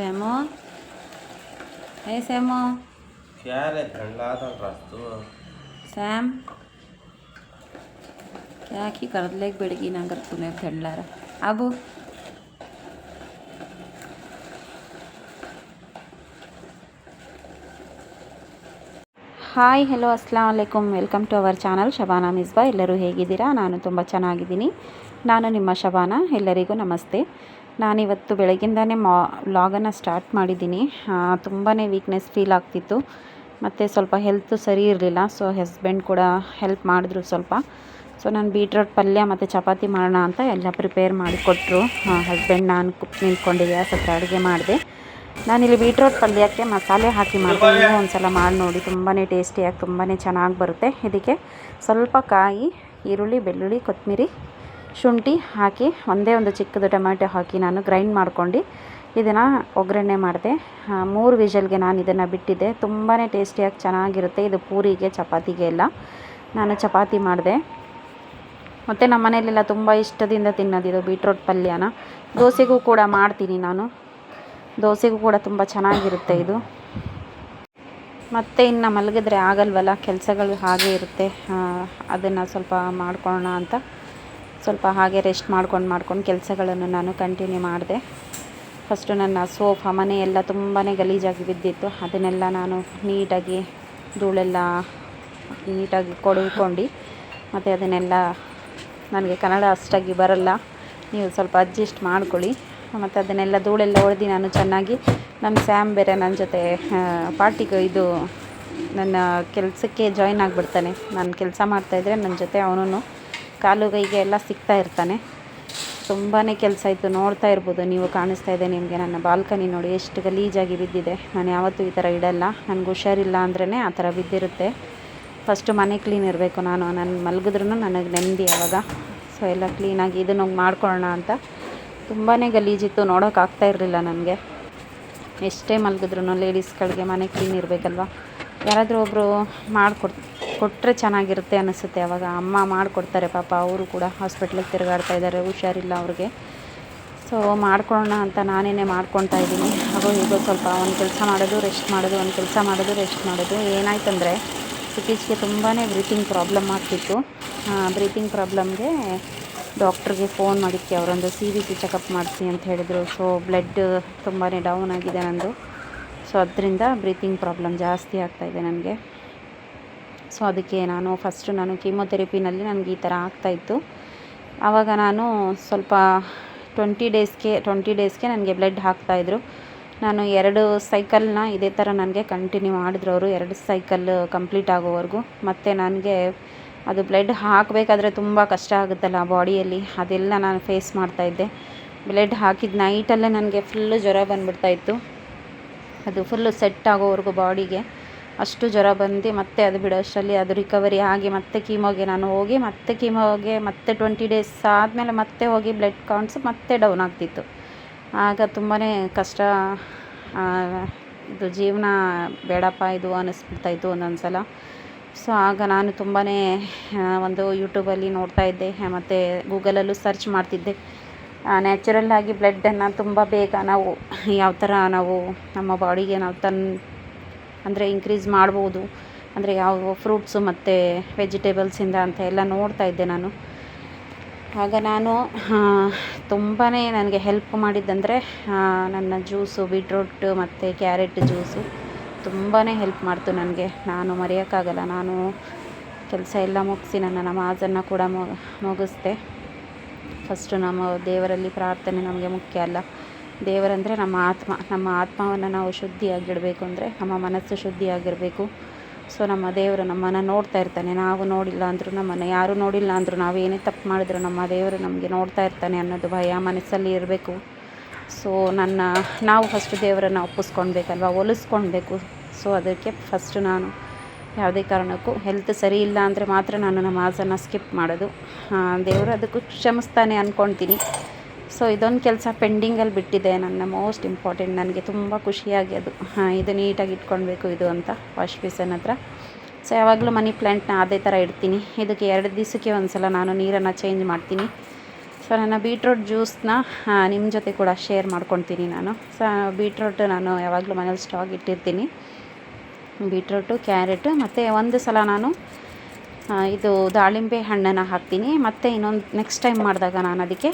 ಶ್ಯಾಮು ಏ ಶ್ಯಾಮು ಕ್ಯಾರೆ ಕಳ್ಳಾದ ರಸ್ತು ಸ್ಯಾಮ್ ಯಾಕೆ ಕರೆದ್ಲೇಗೆ ಬೆಳಗ್ಗೆ ನಂಗರ್ ತುನೇ ಕಳ್ಳಾರ ಅಬು ಹಾಯ್ ಹಲೋ ಅಸ್ಲಾಂ ವಲೈಕಮ್ welcome to our channel Shabana Misba ಎಲ್ಲರೂ ಹೇಗಿದ್ದೀರಾ ನಾನು ತುಂಬ ಚೆನ್ನಾಗಿದ್ದೀನಿ ನಾನು ನಿಮ್ಮ ಶಬಾನಾ ಎಲ್ಲರಿಗೂ ನಮಸ್ತೆ ನಾನಿವತ್ತು ಬೆಳಗ್ಗಿಂದನೇ ಮಾ ವ್ಲಾಗನ್ನು ಸ್ಟಾರ್ಟ್ ಮಾಡಿದ್ದೀನಿ. ತುಂಬಾ ವೀಕ್ನೆಸ್ ಫೀಲ್ ಆಗ್ತಿತ್ತು. ಮತ್ತು ಸ್ವಲ್ಪ ಹೆಲ್ತ್ ಸರಿ ಇರಲಿಲ್ಲ ಸೊ ಹಸ್ಬೆಂಡ್ ಕೂಡ ಹೆಲ್ಪ್ ಮಾಡಿದ್ರು ಸ್ವಲ್ಪ. ಸೊ ನಾನು ಬೀಟ್ರೋಟ್ ಪಲ್ಯ ಮತ್ತು ಚಪಾತಿ ಮಾಡೋಣ ಅಂತ ಎಲ್ಲ ಪ್ರಿಪೇರ್ ಮಾಡಿಕೊಟ್ರು. ಹಸ್ಬೆಂಡ್ ನಾನು ನಿಂತ್ಕೊಂಡು ಸ್ವಲ್ಪ ಹತ್ರ ಅಡುಗೆ ಮಾಡಿದೆ. ನಾನಿಲ್ಲಿ ಬೀಟ್ರೋಟ್ ಪಲ್ಯಕ್ಕೆ ಮಸಾಲೆ ಹಾಕಿ ಮಾಡ್ತೀನಿ. ಒಂದು ಸಲ ಮಾಡಿ ನೋಡಿ ತುಂಬಾ ಟೇಸ್ಟಿಯಾಗಿ ತುಂಬಾ ಚೆನ್ನಾಗಿ ಬರುತ್ತೆ. ಇದಕ್ಕೆ ಸ್ವಲ್ಪ ಕಾಯಿ, ಈರುಳ್ಳಿ, ಬೆಳ್ಳುಳ್ಳಿ ಕೊತ್ತಂಬರಿ ಶುಂಠಿ ಹಾಕಿ, ಒಂದೇ ಒಂದು ಚಿಕ್ಕದು ಟೊಮ್ಯಾಟೊ ಹಾಕಿ ನಾನು ಗ್ರೈಂಡ್ ಮಾಡ್ಕೊಂಡು ಇದನ್ನು ಒಗ್ಗರಣೆ ಮಾಡಿದೆ. ಮೂರು ವಿಷಲ್ಗೆ ನಾನು ಇದನ್ನು ಬಿಟ್ಟಿದ್ದೆ. ತುಂಬಾ ಟೇಸ್ಟಿಯಾಗಿ ಚೆನ್ನಾಗಿರುತ್ತೆ. ಇದು ಪೂರಿಗೆ, ಚಪಾತಿಗೆ ಎಲ್ಲ. ನಾನು ಚಪಾತಿ ಮಾಡಿದೆ. ಮತ್ತು ನಮ್ಮ ಮನೆಯಲ್ಲೆಲ್ಲ ತುಂಬ ಇಷ್ಟದಿಂದ ತಿನ್ನೋದಿದು ಬೀಟ್ರೋಟ್ ಪಲ್ಯನ. ದೋಸೆಗೂ ಕೂಡ ಮಾಡ್ತೀನಿ ನಾನು. ದೋಸೆಗೂ ಕೂಡ ತುಂಬ ಚೆನ್ನಾಗಿರುತ್ತೆ ಇದು. ಮತ್ತು ಇನ್ನು ಮಲಗಿದ್ರೆ ಆಗಲ್ವಲ್ಲ? ಕೆಲಸಗಳು ಹಾಗೆ ಇರುತ್ತೆ. ಅದನ್ನು ಸ್ವಲ್ಪ ಮಾಡ್ಕೊಳ್ಳೋಣ ಅಂತ. ಸ್ವಲ್ಪ ಹಾಗೆ ರೆಸ್ಟ್ ಮಾಡ್ಕೊಂಡು ಮಾಡ್ಕೊಂಡು ಕೆಲಸಗಳನ್ನು ನಾನು ಕಂಟಿನ್ಯೂ ಮಾಡಿದೆ. ಫಸ್ಟು ನನ್ನ ಸೋಫಾ ಮನೆಯೆಲ್ಲ ತುಂಬಾ ಗಲೀಜಾಗಿ ಬಿದ್ದಿತ್ತು. ಅದನ್ನೆಲ್ಲ ನಾನು ನೀಟಾಗಿ ಧೂಳೆಲ್ಲ ನೀಟಾಗಿ ಕೊಡ್ಕೊಂಡು ಮತ್ತು ಅದನ್ನೆಲ್ಲ ನನಗೆ ಕನ್ನಡ ಅಷ್ಟಾಗಿ ಬರಲ್ಲ. ನೀವು ಸ್ವಲ್ಪ ಅಡ್ಜಸ್ಟ್ ಮಾಡ್ಕೊಳ್ಳಿ. ಮತ್ತು ಅದನ್ನೆಲ್ಲ ಧೂಳೆಲ್ಲ ಹೊಡೆದು ನಾನು ಚೆನ್ನಾಗಿ ನಮ್ಮ ಸ್ಯಾಮ್ ಬೇರೆ ನನ್ನ ಜೊತೆ ಪಾರ್ಟಿಗೆ ಇದು ನನ್ನ ಕೆಲಸಕ್ಕೆ ಜಾಯ್ನ್ ಆಗಿಬಿಡ್ತಾನೆ. ನಾನು ಕೆಲಸ ಮಾಡ್ತಾಯಿದ್ರೆ ನನ್ನ ಜೊತೆ ಅವನು ಕಾಲು ಕೈಗೆ ಎಲ್ಲ ಸಿಗ್ತಾ ಇರ್ತಾನೆ. ತುಂಬಾ ಕೆಲಸ ಇತ್ತು. ನೋಡ್ತಾ ಇರ್ಬೋದು. ನೀವು ಕಾಣಿಸ್ತಾ ಇದೆ ನಿಮಗೆ. ನನ್ನ ಬಾಲ್ಕನಿ ನೋಡಿ ಎಷ್ಟು ಗಲೀಜಾಗಿ ಬಿದ್ದಿದೆ. ನಾನು ಯಾವತ್ತೂ ಈ ಥರ ಇಡಲ್ಲ. ನನಗೆ ಹುಷಾರಿಲ್ಲ ಅಂದ್ರೇ ಆ ಥರ ಬಿದ್ದಿರುತ್ತೆ. ಫಸ್ಟು ಮನೆ ಕ್ಲೀನ್ ಇರಬೇಕು ನಾನು. ನಾನು ಮಲಗಿದ್ರೂ ನನಗೆ ನೆಮ್ಮದಿ ಆವಾಗ ಸೊ ಎಲ್ಲ ಕ್ಲೀನಾಗಿ ಇದನ್ನು ಮಾಡ್ಕೊಳ್ಳೋಣ ಅಂತ. ತುಂಬಾ ಗಲೀಜಿತ್ತು. ನೋಡೋಕ್ಕಾಗ್ತಾ ಇರಲಿಲ್ಲ ನನಗೆ. ಎಷ್ಟೇ ಮಲಗಿದ್ರು ಲೇಡೀಸ್ಗಳಿಗೆ ಮನೆ ಕ್ಲೀನ್ ಇರಬೇಕಲ್ವ? ಯಾರಾದರೂ ಒಬ್ಬರು ಮಾಡಿಕೊಡ್ ಕೊಟ್ಟರೆ ಚೆನ್ನಾಗಿರುತ್ತೆ ಅನಿಸುತ್ತೆ. ಅವಾಗ ಅಮ್ಮ ಮಾಡಿಕೊಡ್ತಾರೆ, ಪಾಪ ಅವರು ಕೂಡ ಹಾಸ್ಪಿಟ್ಲಿಗೆ ತಿರುಗಾಡ್ತಾ ಇದ್ದಾರೆ ಹುಷಾರಿಲ್ಲ ಅವ್ರಿಗೆ. ಸೊ ಮಾಡ್ಕೊಳ್ಳೋಣ ಅಂತ ನಾನೇ ಮಾಡ್ಕೊತಾ ಇದ್ದೀನಿ. ಹಾಗೂ ಹೀಗೋ ಸ್ವಲ್ಪ ಒಂದು ಕೆಲಸ ಮಾಡೋದು ರೆಸ್ಟ್ ಮಾಡೋದು, ಒಂದು ಕೆಲಸ ಮಾಡೋದು ರೆಸ್ಟ್ ಮಾಡೋದು. ಏನಾಯ್ತಂದರೆ, ಇತ್ತೀಚೆಗೆ ತುಂಬಾ ಬ್ರೀತಿಂಗ್ ಪ್ರಾಬ್ಲಮ್ ಆಗ್ತಿತ್ತು. ಬ್ರೀತಿಂಗ್ ಪ್ರಾಬ್ಲಮ್ಗೆ ಡಾಕ್ಟ್ರಿಗೆ ಫೋನ್ ಮಾಡಿದ್ದೆ ಅವರೊಂದು ಸಿ ಬಿ ಸಿ ಚೆಕಪ್ ಮಾಡಿಸಿ ಅಂತ ಹೇಳಿದರು. ಸೊ ಬ್ಲಡ್ ತುಂಬಾ ಡೌನ್ ಆಗಿದೆ ನಂದು. ಸೊ ಅದರಿಂದ ಬ್ರೀತಿಂಗ್ ಪ್ರಾಬ್ಲಮ್ ಜಾಸ್ತಿ ಆಗ್ತಾಯಿದೆ ನನಗೆ. ಸೊ ಅದಕ್ಕೆ ನಾನು ಫಸ್ಟು ನಾನು ಕೀಮೊಥೆರಪಿನಲ್ಲಿ ನನಗೆ ಈ ಥರ ಆಗ್ತಾಯಿತ್ತು ಆವಾಗ ನಾನು ಸ್ವಲ್ಪ ಟ್ವೆಂಟಿ ಡೇಸ್ಗೆ ಟ್ವೆಂಟಿ ಡೇಸ್ಗೆ ನನಗೆ ಬ್ಲಡ್ ಹಾಕ್ತಾಯಿದ್ರು ನಾನು ಎರಡು ಸೈಕಲ್ನ ಇದೇ ಥರ ನನಗೆ ಕಂಟಿನ್ಯೂ ಮಾಡಿದ್ರು ಅವರು, ಎರಡು ಸೈಕಲ್ ಕಂಪ್ಲೀಟ್ ಆಗೋವರೆಗೂ. ಮತ್ತು ನನಗೆ ಅದು ಬ್ಲಡ್ ಹಾಕಬೇಕಾದ್ರೆ ತುಂಬ ಕಷ್ಟ ಆಗುತ್ತಲ್ಲ ಬಾಡಿಯಲ್ಲಿ ಅದೆಲ್ಲ ನಾನು ಫೇಸ್ ಮಾಡ್ತಾಯಿದ್ದೆ ಬ್ಲಡ್ ಹಾಕಿದ ನೈಟಲ್ಲೇ ನನಗೆ ಫುಲ್ಲು ಜ್ವರ ಬಂದುಬಿಡ್ತಾಯಿತ್ತು ಅದು ಫುಲ್ಲು ಸೆಟ್ ಆಗೋವರೆಗೂ ಬಾಡಿಗೆ ಅಷ್ಟು ಜ್ವರ ಬಂದು ಮತ್ತೆ ಅದು ಬಿಡೋಷ್ಟರಲ್ಲಿ ಅದು ರಿಕವರಿ ಆಗಿ ಮತ್ತೆ ಕೀಮೋಗೆ ನಾನು ಹೋಗಿ ಮತ್ತೆ ಕೀಮೋಗೆ ಮತ್ತೆ ಟ್ವೆಂಟಿ ಡೇಸ್ ಆದಮೇಲೆ ಮತ್ತೆ ಹೋಗಿ ಬ್ಲಡ್ ಕೌಂಟ್ಸ್ ಮತ್ತೆ ಡೌನ್ ಆಗ್ತಿತ್ತು. ಆಗ ತುಂಬಾ ಕಷ್ಟ ಇದು ಜೀವನ ಬೇಡಪ್ಪ, ಇದು ಅನ್ನಿಸ್ಬಿಡ್ತಾಯಿತ್ತು ಒಂದೊಂದು ಸಲ ಸೊ ಆಗ ನಾನು ತುಂಬಾ ಒಂದು ಯೂಟ್ಯೂಬಲ್ಲಿ ನೋಡ್ತಾ ಇದ್ದೆ, ಮತ್ತು ಗೂಗಲಲ್ಲೂ ಸರ್ಚ್ ಮಾಡ್ತಿದ್ದೆ. ನ್ಯಾಚುರಲ್ಲಾಗಿ ಬ್ಲಡ್ಡನ್ನು ತುಂಬ ಬೇಗ ನಾವು ಯಾವ ಥರ ನಾವು ನಮ್ಮ ಬಾಡಿಗೆ ನಾವು ತನ್ ಅಂದರೆ ಇನ್ಕ್ರೀಸ್ ಮಾಡ್ಬೋದು. ಅಂದರೆ ಯಾವ ಫ್ರೂಟ್ಸು ಮತ್ತು ವೆಜಿಟೇಬಲ್ಸಿಂದ ಅಂತ ಎಲ್ಲ ನೋಡ್ತಾ ಇದ್ದೆ ನಾನು. ಆಗ ನಾನು ತುಂಬಾ ನನಗೆ ಹೆಲ್ಪ್ ಮಾಡಿದ್ದಂದರೆ ನನ್ನ ಜ್ಯೂಸು ಬೀಟ್ರೂಟ್ ಮತ್ತು ಕ್ಯಾರೆಟ್ ಜ್ಯೂಸು ತುಂಬಾ ಹೆಲ್ಪ್ ಮಾಡ್ತು ನನಗೆ. ನಾನು ಮರೆಯೋಕ್ಕಾಗಲ್ಲ. ನಾನು ಕೆಲಸ ಎಲ್ಲ ಮುಗಿಸಿ ನನ್ನ ನಮಾಜನ್ನು ಕೂಡ ಮುಗಿಸ್ದೆ. ಫಸ್ಟು ನಮ್ಮ ದೇವರಲ್ಲಿ ಪ್ರಾರ್ಥನೆ ನಮಗೆ ಮುಖ್ಯ ಅಲ್ಲ. ದೇವರಂದರೆ ನಮ್ಮ ಆತ್ಮ, ನಮ್ಮ ಆತ್ಮವನ್ನು ನಾವು ಶುದ್ಧಿಯಾಗಿಡಬೇಕು ಅಂದರೆ ನಮ್ಮ ಮನಸ್ಸು ಶುದ್ಧಿಯಾಗಿರಬೇಕು. ಸೊ ನಮ್ಮ ದೇವರು ನಮ್ಮನ್ನು ನೋಡ್ತಾ ಇರ್ತಾನೆ, ನಾವು ನೋಡಿಲ್ಲ ಅಂದರೂ ನಮ್ಮನ್ನು, ಯಾರೂ ನೋಡಿಲ್ಲ ಅಂದರೂ ನಾವು ಏನೇ ತಪ್ಪು ಮಾಡಿದ್ರು ನಮ್ಮ ದೇವರು ನಮಗೆ ನೋಡ್ತಾ ಇರ್ತಾನೆ ಅನ್ನೋದು ಭಯ, ಮನಸ್ಸಲ್ಲಿ ಇರಬೇಕು. ಸೊ ನನ್ನ, ನಾವು ಫಸ್ಟ್ ದೇವರನ್ನು ಒಪ್ಪಿಸ್ಕೊಳ್ಬೇಕಲ್ವ, ಒಲಿಸ್ಕೊಳ್ಬೇಕು. ಸೊ ಅದಕ್ಕೆ ಫಸ್ಟ್ ನಾನು ಯಾವುದೇ ಕಾರಣಕ್ಕೂ ಹೆಲ್ತ್ ಸರಿ ಇಲ್ಲ ಅಂದರೆ ಮಾತ್ರ ನಾನು ನಮಾಜನ್ನು ಸ್ಕಿಪ್ ಮಾಡೋದು. ದೇವರು ಅದಕ್ಕೂ ಕ್ಷಮಿಸ್ತಾನೆ ಅಂದ್ಕೊಳ್ತೀನಿ ಸೊ ಇದೊಂದು ಕೆಲಸ ಪೆಂಡಿಂಗಲ್ಲಿ ಬಿಟ್ಟಿದೆ. ನನ್ನ ಮೋಸ್ಟ್ ಇಂಪಾರ್ಟೆಂಟ್ ನನಗೆ ತುಂಬ ಖುಷಿಯಾಗಿ ಅದು. ಹಾಂ, ಇದು ನೀಟಾಗಿ ಇಟ್ಕೊಳ್ಬೇಕು ಇದು ಅಂತ ವಾಶ್ ಬೇಸನ್ ಹತ್ರ. ಸೊ ಯಾವಾಗಲೂ ಮನಿ ಪ್ಲ್ಯಾಂಟ್ನ ಅದೇ ಥರ ಇಡ್ತೀನಿ. ಇದಕ್ಕೆ ಎರಡು ದಿವಸಕ್ಕೆ ಒಂದು ಸಲ ನಾನು ನೀರನ್ನು ಚೇಂಜ್ ಮಾಡ್ತೀನಿ. ಸೊ ನನ್ನ ಬೀಟ್ರೋಟ್ ಜ್ಯೂಸನ್ನ ನಿಮ್ಮ ಜೊತೆ ಕೂಡ ಶೇರ್ ಮಾಡ್ಕೊತೀನಿ ನಾನು. ಸೊ ಬೀಟ್ರೋಟ್ ನಾನು ಯಾವಾಗಲೂ ಮನೇಲಿ ಸ್ಟಾಕ್ ಇಟ್ಟಿರ್ತೀನಿ. ಬೀಟ್ರೋಟು ಕ್ಯಾರೆಟು ಮತ್ತು ಒಂದು ಸಲ ನಾನು ಇದು ದಾಳಿಂಬೆ ಹಣ್ಣನ್ನು ಹಾಕ್ತೀನಿ. ಮತ್ತು ಇನ್ನೊಂದು ನೆಕ್ಸ್ಟ್ ಟೈಮ್ ಮಾಡಿದಾಗ ನಾನು ಅದಕ್ಕೆ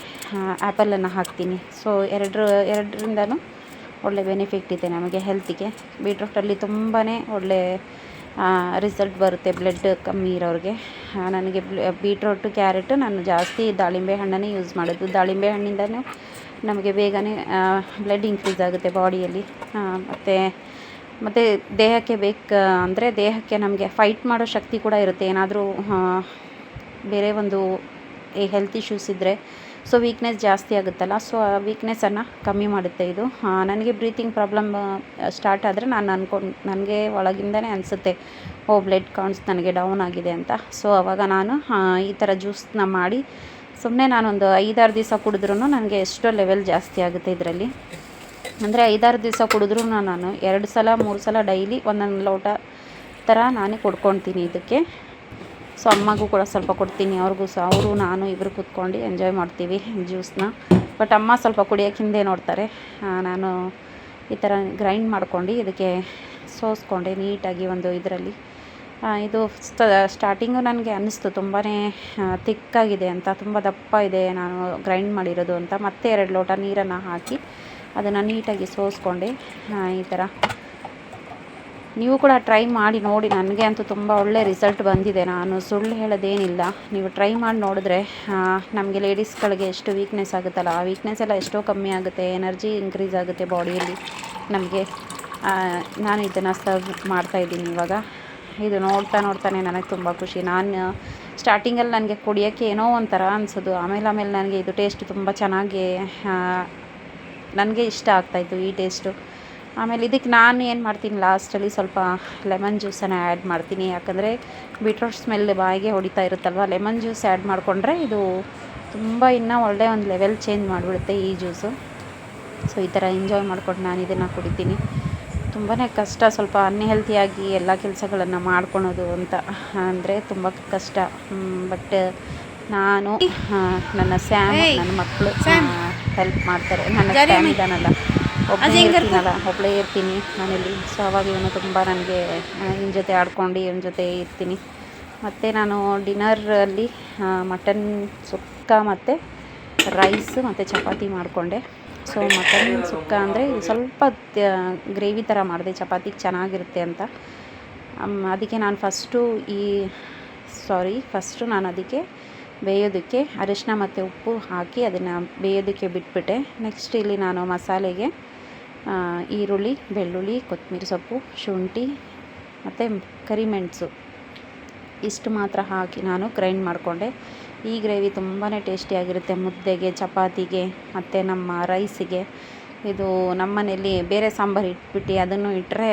ಆ್ಯಪಲನ್ನು ಹಾಕ್ತೀನಿ. ಸೊ ಎರಡರ ಎರಡರಿಂದನೂ ಒಳ್ಳೆ ಬೆನಿಫಿಟ್ ಇದೆ ನಮಗೆ ಹೆಲ್ತಿಗೆ ಬೀಟ್ರೋಟಲ್ಲಿ ತುಂಬಾ ಒಳ್ಳೆ ರಿಸಲ್ಟ್ ಬರುತ್ತೆ ಬ್ಲಡ್ ಕಮ್ಮಿ ಇರೋರಿಗೆ. ನನಗೆ ಬೀಟ್ರೋಟು ಕ್ಯಾರೆಟು ನಾನು ಜಾಸ್ತಿ ದಾಳಿಂಬೆ ಹಣ್ಣನ್ನೇ ಯೂಸ್ ಮಾಡೋದು. ದಾಳಿಂಬೆ ಹಣ್ಣಿಂದನೂ ನಮಗೆ ಬೇಗನೆ ಬ್ಲಡ್ ಇನ್ಕ್ರೀಸ್ ಆಗುತ್ತೆ ಬಾಡಿಯಲ್ಲಿ ಮತ್ತು ಮತ್ತು ದೇಹಕ್ಕೆ ಬೇಕು, ಅಂದರೆ ದೇಹಕ್ಕೆ ನಮಗೆ ಫೈಟ್ ಮಾಡೋ ಶಕ್ತಿ ಕೂಡ ಇರುತ್ತೆ. ಏನಾದರೂ ಬೇರೆ ಒಂದು ಈ ಹೆಲ್ತ್ ಇಶ್ಯೂಸ್ ಇದ್ದರೆ ಸೊ ವೀಕ್ನೆಸ್ ಜಾಸ್ತಿ ಆಗುತ್ತಲ್ಲ ಸೊ ಆ ವೀಕ್ನೆಸ್ಸನ್ನು ಕಮ್ಮಿ ಮಾಡುತ್ತೆ ಇದು. ನನಗೆ ಬ್ರೀತಿಂಗ್ ಪ್ರಾಬ್ಲಮ್ ಸ್ಟಾರ್ಟ್ ಆದರೆ ನಾನು ಅನ್ಕೊಂಡು ನನಗೆ ಒಳಗಿಂದನೇ ಅನಿಸುತ್ತೆ, ಓ ಬ್ಲಡ್ ಕೌಂಟ್ಸ್ ನನಗೆ ಡೌನ್ ಆಗಿದೆ ಅಂತ. ಸೊ ಅವಾಗ ನಾನು ಈ ಥರ ಜ್ಯೂಸ್ನ ಮಾಡಿ ಸುಮ್ಮನೆ ನಾನೊಂದು ಐದಾರು ದಿವಸ ಕುಡಿದ್ರೂ ನನಗೆ ಎಷ್ಟೋ ಲೆವೆಲ್ ಜಾಸ್ತಿ ಆಗುತ್ತೆ ಇದರಲ್ಲಿ. ಅಂದರೆ ಐದಾರು ದಿವಸ ಕುಡಿದ್ರೂ ನಾನು. ಎರಡು ಸಲ, ಮೂರು ಸಲ ಡೈಲಿ ಒಂದೊಂದು ಲೋಟ ಥರ ನಾನೇ ಕೊಡ್ಕೊತೀನಿ ಇದಕ್ಕೆ. ಸೊ ಅಮ್ಮಗೂ ಕೂಡ ಸ್ವಲ್ಪ ಕೊಡ್ತೀನಿ. ಅವ್ರಿಗೂ ಸಹ, ಅವರು, ನಾನು ಇಬ್ಬರು ಕೂತ್ಕೊಂಡು ಎಂಜಾಯ್ ಮಾಡ್ತೀವಿ ಜ್ಯೂಸ್ನ ಬಟ್ ಅಮ್ಮ ಸ್ವಲ್ಪ ಕುಡಿಯೋಕೆ ಹಿಂದೆ ನೋಡ್ತಾರೆ. ನಾನು ಈ ಥರ ಗ್ರೈಂಡ್ ಮಾಡ್ಕೊಂಡು ಇದಕ್ಕೆ ಸೋಸ್ಕೊಂಡೆ ನೀಟಾಗಿ ಒಂದು ಇದರಲ್ಲಿ. ಇದು ಸ್ಟಾರ್ಟಿಂಗು ನನಗೆ ಅನ್ನಿಸ್ತು. ತುಂಬಾ ತಿಕ್ಕಾಗಿದೆ ಅಂತ, ತುಂಬ ದಪ್ಪ ಇದೆ ನಾನು ಗ್ರೈಂಡ್ ಮಾಡಿರೋದು ಅಂತ. ಮತ್ತೆ ಎರಡು ಲೋಟ ನೀರನ್ನು ಹಾಕಿ ಅದನ್ನು ನೀಟಾಗಿ ಸೋಸ್ಕೊಂಡೆ. ಈ ಥರ ನೀವು ಕೂಡ ಟ್ರೈ ಮಾಡಿ ನೋಡಿ. ನನಗೆ ಅಂತೂ ತುಂಬ ಒಳ್ಳೆ ರಿಸಲ್ಟ್ ಬಂದಿದೆ. ನಾನು ಸುಳ್ಳು ಹೇಳೋದೇನಿಲ್ಲ. ನೀವು ಟ್ರೈ ಮಾಡಿ ನೋಡಿದ್ರೆ ನಮಗೆ ಲೇಡೀಸ್ಗಳಿಗೆ ಎಷ್ಟು ವೀಕ್ನೆಸ್ ಆಗುತ್ತಲ್ಲ, ಆ ವೀಕ್ನೆಸ್ ಎಲ್ಲ ಎಷ್ಟೋ ಕಮ್ಮಿ ಆಗುತ್ತೆ. ಎನರ್ಜಿ ಇನ್ಕ್ರೀಸ್ ಆಗುತ್ತೆ ಬಾಡಿಯಲ್ಲಿ ನಮಗೆ ನಾನು ಇದನ್ನು ಸರ್ವ್ ಮಾಡ್ತಾಯಿದ್ದೀನಿ ಇವಾಗ. ಇದು ನೋಡ್ತಾ ನೋಡ್ತಾನೆ ನನಗೆ ತುಂಬ ಖುಷಿ. ನಾನು ಸ್ಟಾರ್ಟಿಂಗಲ್ಲಿ ನನಗೆ ಕುಡಿಯೋಕ್ಕೆ ಏನೋ ಒಂಥರ ಅನಿಸೋದು. ಆಮೇಲೆ ಆಮೇಲೆ ನನಗೆ ಇದು ಟೇಸ್ಟ್ ತುಂಬ ಚೆನ್ನಾಗಿ ನನಗೆ ಇಷ್ಟ ಆಗ್ತಾಯಿತ್ತು ಈ ಟೇಸ್ಟು. ಆಮೇಲೆ ಇದಕ್ಕೆ ನಾನು ಏನು ಮಾಡ್ತೀನಿ ಲಾಸ್ಟಲ್ಲಿ ಸ್ವಲ್ಪ ಲೆಮನ್ ಜ್ಯೂಸನ್ನು ಆ್ಯಡ್ ಮಾಡ್ತೀನಿ. ಯಾಕಂದರೆ ಬೀಟ್ರೋಟ್ ಸ್ಮೆಲ್ ಬಾಯಿಗೆ ಹೊಡಿತಾ ಇರುತ್ತಲ್ವ ಲೆಮನ್ ಜ್ಯೂಸ್ ಆ್ಯಡ್ ಮಾಡಿಕೊಂಡ್ರೆ ಇದು ತುಂಬ ಇನ್ನೂ ಒಳ್ಳೆಯ ಒಂದು ಲೆವೆಲ್ ಚೇಂಜ್ ಮಾಡಿಬಿಡುತ್ತೆ ಈ ಜ್ಯೂಸು. ಸೊ ಈ ಥರ ಎಂಜಾಯ್ ಮಾಡ್ಕೊಂಡು ನಾನು ಇದನ್ನು ಕುಡಿತೀನಿ. ತುಂಬಾ ಕಷ್ಟ ಸ್ವಲ್ಪ ಅನ್ಹೆಲ್ತಿಯಾಗಿ ಎಲ್ಲ ಕೆಲಸಗಳನ್ನು ಮಾಡ್ಕೊಳೋದು ಅಂತ. ಅಂದರೆ ತುಂಬ ಕಷ್ಟ. ಬಟ್ ನಾನು ನನ್ನ ಸ್ಯಾಮ್ ನನ್ನ ಮಕ್ಕಳು ಹೆಲ್ಪ್ ಮಾಡ್ತಾರೆ. ನನ್ನ ಸ್ಯಾಮ್ ಇದ್ದಾನಲ್ಲ ಒಬ್ಬಳೇ ಇರ್ತೀನಲ್ಲ ಒಬ್ಬಳೇ ಇರ್ತೀನಿ ಮನೇಲಿ. ಸೊ ಅವಾಗ ಇವನು ತುಂಬ ನನಗೆ ಇವನ ಜೊತೆ ಆಡ್ಕೊಂಡು ಇವನ ಜೊತೆ ಇರ್ತೀನಿ. ಮತ್ತು ನಾನು ಡಿನ್ನರಲ್ಲಿ ಮಟನ್ ಸುಕ್ಕ ಮತ್ತು ರೈಸ್ ಮತ್ತು ಚಪಾತಿ ಮಾಡಿಕೊಂಡೆ. ಸೊ ಮಟನ್ ಸುಕ್ಕ ಅಂದರೆ ಸ್ವಲ್ಪ ಗ್ರೇವಿ ಥರ ಮಾಡಿದೆ. ಚಪಾತಿ ಚೆನ್ನಾಗಿರುತ್ತೆ ಅಂತ. ಅದಕ್ಕೆ ನಾನು ಫಸ್ಟು ಈ ಸಾರಿ ಫಸ್ಟು ನಾನು ಅದಕ್ಕೆ ಬೇಯೋದಕ್ಕೆ ಅರಿಶಿನ ಮತ್ತು ಉಪ್ಪು ಹಾಕಿ ಅದನ್ನು ಬೇಯೋದಕ್ಕೆ ಬಿಟ್ಬಿಟ್ಟೆ. ನೆಕ್ಸ್ಟ್ ಇಲ್ಲಿ ನಾನು ಮಸಾಲೆಗೆ ಈರುಳ್ಳಿ, ಬೆಳ್ಳುಳ್ಳಿ, ಕೊತ್ತಂಬರಿ ಸೊಪ್ಪು, ಶುಂಠಿ ಮತ್ತು ಕರಿಮೆಣಸು ಇಷ್ಟು ಮಾತ್ರ ಹಾಕಿ ನಾನು ಗ್ರೈಂಡ್ ಮಾಡಿಕೊಂಡೆ. ಈ ಗ್ರೇವಿ ತುಂಬಾ ಟೇಸ್ಟಿಯಾಗಿರುತ್ತೆ ಮುದ್ದೆಗೆ, ಚಪಾತಿಗೆ ಮತ್ತು ನಮ್ಮ ರೈಸಿಗೆ ಇದು ನಮ್ಮನೇಲಿ ಬೇರೆ ಸಾಂಬಾರು ಇಟ್ಬಿಟ್ಟು ಅದನ್ನು ಇಟ್ಟರೆ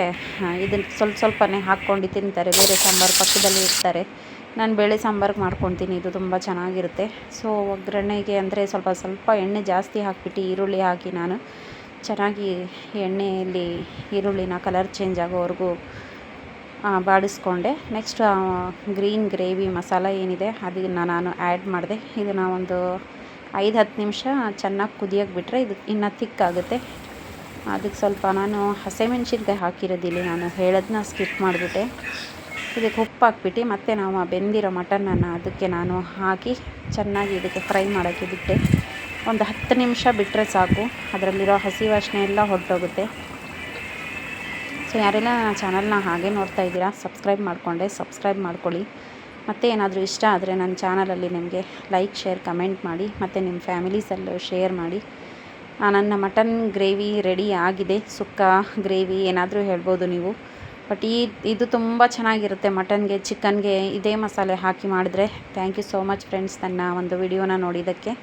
ಇದನ್ನು ಸ್ವಲ್ಪ ಸ್ವಲ್ಪನೇ ಹಾಕ್ಕೊಂಡು ತಿಂತಾರೆ. ಬೇರೆ ಸಾಂಬಾರು ಪಕ್ಕದಲ್ಲಿ ಇರ್ತಾರೆ ನಾನು ಬೇಳೆ ಸಾಂಬಾರ್ಗೆ ಮಾಡ್ಕೊತೀನಿ, ಇದು ತುಂಬ ಚೆನ್ನಾಗಿರುತ್ತೆ. ಸೊ ಒಗ್ಗರಣೆಗೆ ಅಂದರೆ ಸ್ವಲ್ಪ ಸ್ವಲ್ಪ ಎಣ್ಣೆ ಜಾಸ್ತಿ ಹಾಕಿಬಿಟ್ಟು ಈರುಳ್ಳಿ ಹಾಕಿ ನಾನು ಚೆನ್ನಾಗಿ ಎಣ್ಣೆಯಲ್ಲಿ ಈರುಳ್ಳಿನ ಕಲರ್ ಚೇಂಜ್ ಆಗೋವರೆಗೂ ಬಾಡಿಸ್ಕೊಂಡೆ. ನೆಕ್ಸ್ಟ್ ಗ್ರೀನ್ ಗ್ರೇವಿ ಮಸಾಲ ಏನಿದೆ, ಅದನ್ನು ನಾನು ಆ್ಯಡ್ ಮಾಡಿದೆ. ಇದನ್ನು ಒಂದು ಐದು ಹತ್ತು ನಿಮಿಷ ಚೆನ್ನಾಗಿ ಕುದಿಯೋಕೆ ಬಿಟ್ಟರೆ ಇದು ಇನ್ನು ತಿಕ್ಕಾಗುತ್ತೆ ಅದಕ್ಕೆ ಸ್ವಲ್ಪ ನಾನು ಹಸಿಮೆಣ್ಸಿನ್ಕಾಯಿ ಹಾಕಿರೋದಿಲ್ಲ, ನಾನು ಹೇಳೋದನ್ನ ಸ್ಕಿಪ್ ಮಾಡಿಬಿಟ್ಟೆ. ಇದಕ್ಕೆ ಉಪ್ಪು ಹಾಕ್ಬಿಟ್ಟು ಮತ್ತೆ ನಾವು ಆ ಬೆಂದಿರೋ ಮಟನನ್ನು ಅದಕ್ಕೆ ನಾನು ಹಾಕಿ ಚೆನ್ನಾಗಿ ಇದಕ್ಕೆ ಫ್ರೈ ಮಾಡೋಕ್ಕೆ ಬಿಟ್ಟೆ ಒಂದು ಹತ್ತು ನಿಮಿಷ ಬಿಟ್ಟರೆ ಸಾಕು. ಅದರಲ್ಲಿರೋ ಹಸಿ ವಾಸನೆ ಎಲ್ಲ ಹೊರಟೋಗುತ್ತೆ. ಸೊ ಯಾರೆಲ್ಲ ನನ್ನ ಚಾನಲ್ನ ಹಾಗೆ ನೋಡ್ತಾ ಇದ್ದೀರಾ ಸಬ್ಸ್ಕ್ರೈಬ್ ಮಾಡಿಕೊಂಡೆ ಸಬ್ಸ್ಕ್ರೈಬ್ ಮಾಡ್ಕೊಳ್ಳಿ. ಮತ್ತು ಏನಾದರೂ ಇಷ್ಟ ಆದರೆ ನನ್ನ ಚಾನಲಲ್ಲಿ ನಿಮಗೆ ಲೈಕ್ ಶೇರ್ ಕಮೆಂಟ್ ಮಾಡಿ, ಮತ್ತು ನಿಮ್ಮ ಫ್ಯಾಮಿಲೀಸಲ್ಲೂ ಶೇರ್ ಮಾಡಿ. ನನ್ನ ಮಟನ್ ಗ್ರೇವಿ ರೆಡಿ ಆಗಿದೆ. ಸುಕ್ಕ, ಗ್ರೇವಿ ಏನಾದರೂ ಹೇಳ್ಬೋದು ನೀವು. ಬಟ್ ಈ, ಇದು ತುಂಬ ಚೆನ್ನಾಗಿರುತ್ತೆ ಮಟನ್ಗೆ, ಚಿಕನ್ಗೆ ಇದೇ ಮಸಾಲೆ ಹಾಕಿ ಮಾಡಿದ್ರೆ. Thank you so much friends ನನ್ನ ಒಂದು ವಿಡಿಯೋನ ನೋಡಿದ್ದಕ್ಕೆ.